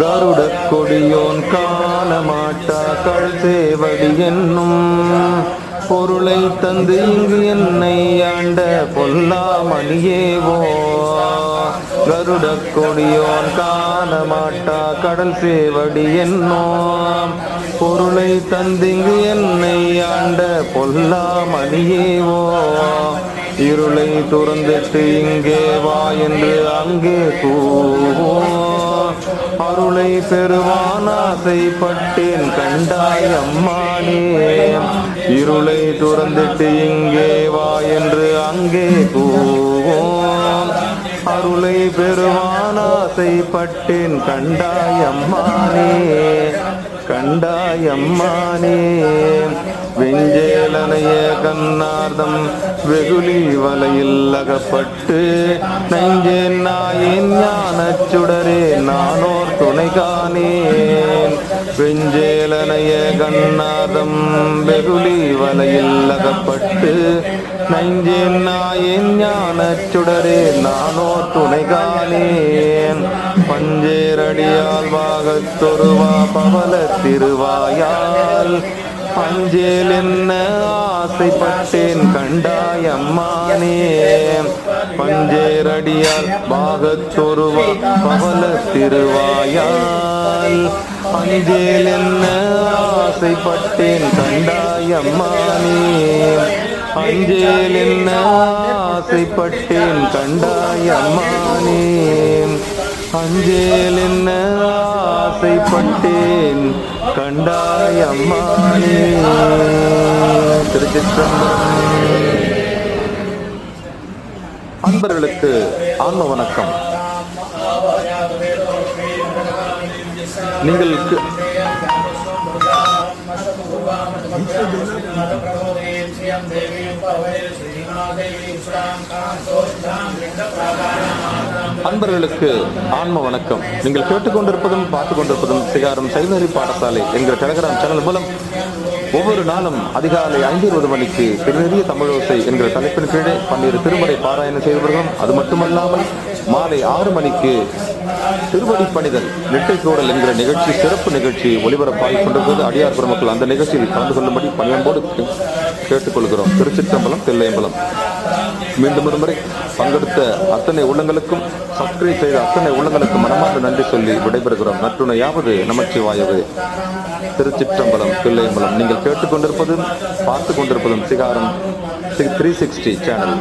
கருட கொடியோன் காணமாட்டா கள் என்னும் பொருளை தந்து இங்கு என்னை ஆண்ட பொல்லாமணியேவோ கருட கொடியோன் காணமாட்டா கடல் சேவடி என்னும் பொருளை தந்திங்கு என்னை ஆண்ட பொல்லாமணியேவோ இருளை துறந்துட்டு இங்கே வா என்று அங்கே கூவோ அருளை பெறுவான் ஆசைப்பட்டேன் கண்டாய் அம்மானே. இருளை துறந்துட்டு இங்கே வா என்று அங்கே கூவோம் அருளை பெறுவான் ஆசைப்பட்டேன் கண்டாய் அம்மானே. கண்டாய் அம்மானே வெஞ்சேலனைய கண்ணார்தம் வெகுளி வலையில் அகப்பட்டு நெஞ்சேன் நாயேன் ஞானச் சுடரே நானோர் துணை காணேன். வெஞ்சேலனைய கண்ணார்தம் வெகுளி பஞ்சேரடியால் பவல திருவாயால். பஞ்சேல் என்ன ஆசைப்பட்டேன் கண்டாயம்மானே. பஞ்சேரடியால் பாகத்தொருவா பவல திருவாயால். பஞ்சேல் என்ன ஆசைப்பட்டேன் கண்டாயம்மானே. அஞ்சேல் என்ன ஆசைப்பட்டேன் கண்டாயம்மானே. அஞ்சேல் என்ன ஆசைப்பட்டேன் கண்டாய் அம்மானே அன்பர்களுக்கு ஆன்ம வணக்கம். நீங்கள் கு- அன்பர்களுக்கு ஆன்ம வணக்கம் நீங்கள் கேட்டுக்கொண்டிருப்பதும் பார்த்துக் கொண்டிருப்பதும் சிகாரம் சைவநெறி பாடசாலை என்கிற டெலகிராம் சேனல் மூலம் ஒவ்வொரு நாளும் அதிகாலை ஐந்து இருபது மணிக்கு பெருநெறிய தமிழோசை என்கிற தலைப்பின் கீழே பன்னிரு திருமலை பாராயணம் செய்து வருகிறோம் அது மட்டுமல்லாமல் மாலை ஆறு மணிக்கு திருவடி பணிதல் நெட்டை சூழல் என்கிற நிகழ்ச்சி சிறப்பு நிகழ்ச்சி ஒளிபரப்பாகிக் கொண்டிருப்பது அடியார் பெருமக்கள் அந்த நிகழ்ச்சியில் கலந்து கொள்ளும்படி பணியன்போடு கேட்டுக்கொள்கிறோம் திருச்சிற்றம்பலம் தில்லையம்பலம். மீண்டும் ஒரு முறை பங்கெடுத்த அத்தனை உள்ளங்களுக்கும் சப்ஸ்கிரைப் செய்த அத்தனை உள்ளங்களுக்கும் மனமார்ந்த நன்றி சொல்லி விடைபெறுகிறோம். நற்றுணையாவது நமச்சிவாயது திருச்சிற்றம்பலம் பிள்ளைம்பலம் நீங்கள் கேட்டுக்கொண்டிருப்பதும் பார்த்து கொண்டிருப்பதும் சிகாரம் த்ரீ சிக்ஸ்டி சேனல்